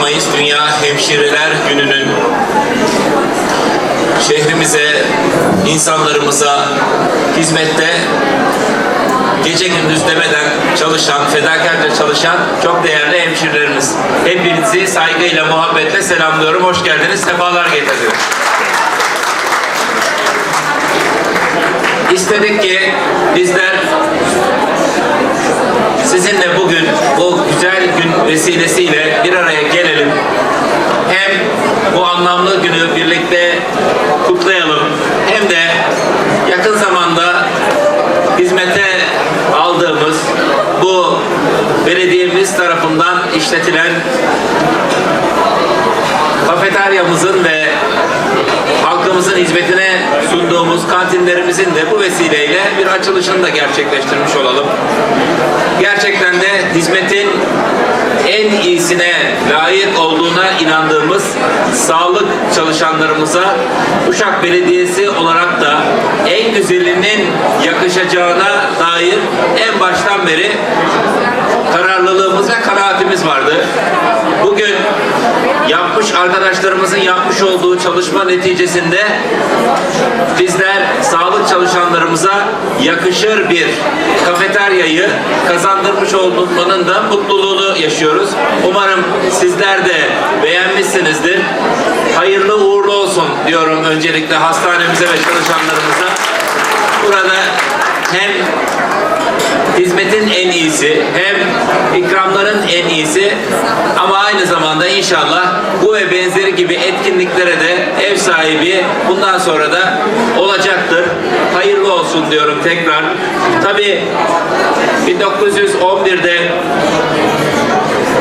Mayıs Dünya Hemşireler Günü'nün şehrimize, insanlarımıza hizmette gece gündüz demeden çalışan, fedakarca çalışan çok değerli hemşirelerimiz. Hepinizi saygıyla, muhabbetle selamlıyorum. Hoş geldiniz, sefalar getirdiniz. İstedik ki bizler sizinle bugün bu güzel gün vesilesiyle bir araya gelelim. Hem bu anlamlı günü birlikte kutlayalım hem de yakın zamanda hizmete aldığımız bu belediyemiz tarafından işletilen kafeteryamızın ve halkımızın hizmetine sunduğumuz kantinlerimizin de bu vesileyle bir açılışını da gerçekleştirmiş olalım. Gerçekten de hizmetin en iyisine layık olduğuna inandığımız sağlık çalışanlarımıza Uşak Belediyesi olarak da en güzelinin yakışacağına dair en baştan beri kararlılığımız ve kanaatimiz vardı. Bugün yapmış arkadaşlarımızın yapmış olduğu çalışma neticesinde bizler sağlık çalışanlarımıza yakışır bir kafeteryayı kazandırmış olmanın da mutluluğunu yaşıyoruz. Umarım sizler de beğenmişsinizdir. Hayırlı uğurlu olsun diyorum öncelikle hastanemize ve çalışanlarımıza. Burada hem hizmetin en iyisi hem ikramların en iyisi ama aynı zamanda inşallah bu ve benzeri gibi etkinliklere de ev sahibi bundan sonra da olacaktır. Hayırlı olsun diyorum tekrar. Tabii 1911'de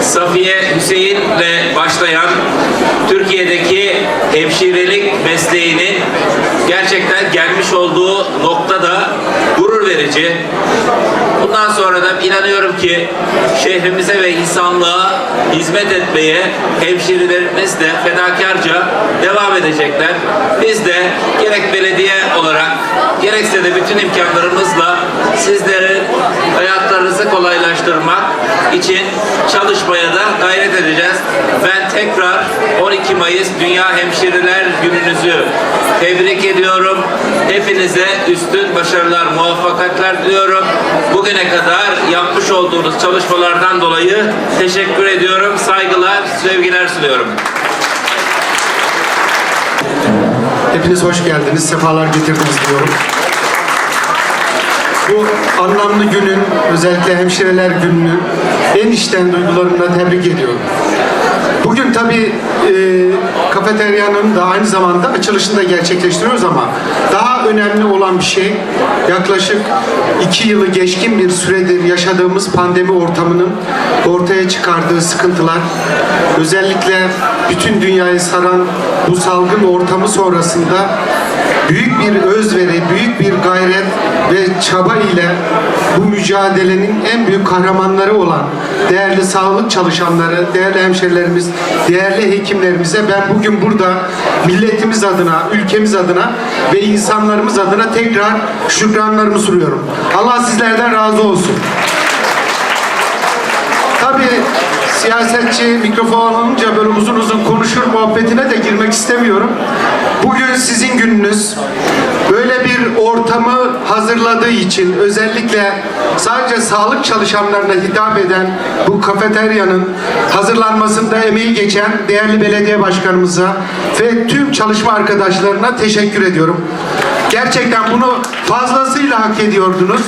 Safiye Hüseyin'le başlayan Türkiye'deki hemşirelik mesleğinin gerçekten gelmiş olduğu nokta da gurur verici. Bundan sonra da inanıyorum ki şehrimize ve insanlığa hizmet etmeye hemşirelerimiz de fedakarca devam edecekler. Biz de gerek belediye olarak gerekse de bütün imkanlarımızla sizlerin hayatlarınızı kolaylaştırmak için çalışmaya da gayret edeceğiz. Ben tekrar 12 Mayıs Dünya Hemşireler Gününüzü tebrik ediyorum. Hepinize üstün başarılar, muvaffakatler diliyorum. Bugüne kadar yapmış olduğunuz çalışmalardan dolayı teşekkür ediyorum. Saygılar, sevgiler sunuyorum. Hepiniz hoş geldiniz, sefalar getirdiniz diyorum. Bu anlamlı günün, özellikle hemşireler gününü en içten duygularımla tebrik ediyorum. Bugün tabii e, kafeteryanın da aynı zamanda açılışını da gerçekleştiriyoruz ama daha önemli olan bir şey yaklaşık iki yılı geçkin bir süredir yaşadığımız pandemi ortamının ortaya çıkardığı sıkıntılar özellikle bütün dünyayı saran bu salgın ortamı sonrasında büyük bir özveri, büyük bir gayret ve çaba ile bu mücadelenin en büyük kahramanları olan değerli sağlık çalışanları, değerli hemşerilerimiz, değerli hekimlerimize ben bugün burada milletimiz adına, ülkemiz adına ve insanlarımız adına tekrar şükranlarımı sunuyorum. Allah sizlerden razı olsun. Tabii siyasetçi mikrofon alınca böyle uzun uzun konuşur muhabbetine de girmek istemiyorum. Bugün sizin gününüz. Böyle bir ortamı hazırladığı için özellikle sadece sağlık çalışanlarına hitap eden bu kafeteryanın hazırlanmasında emeği geçen değerli belediye başkanımıza ve tüm çalışma arkadaşlarına teşekkür ediyorum. Gerçekten bunu fazlasıyla hak ediyordunuz.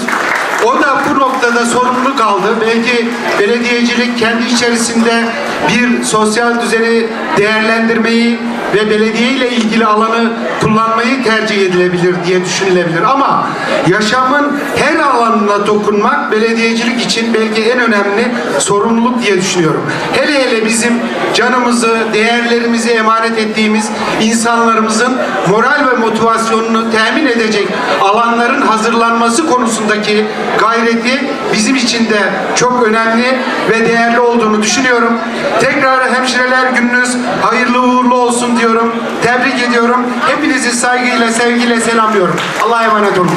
O da bu noktada sorumlu kaldı. Belki belediyecilik kendi içerisinde bir sosyal düzeni değerlendirmeyi ve belediye ile ilgili alanı kullanmayı tercih edilebilir diye düşünülebilir. Ama yaşamın her alanına dokunmak belediyecilik için belki en önemli sorumluluk diye düşünüyorum. Hele hele bizim canımızı, değerlerimizi emanet ettiğimiz insanlarımızın moral ve motivasyonunu temin edecek alanların hazırlanması konusundaki gayreti bizim için de çok önemli ve değerli olduğunu düşünüyorum. Tekrar hemşireler gününüz hayırlı uğurlu olsun diyorum. Tebrik ediyorum. Hepinizi saygıyla, sevgiyle selamlıyorum. Allah'a emanet olun.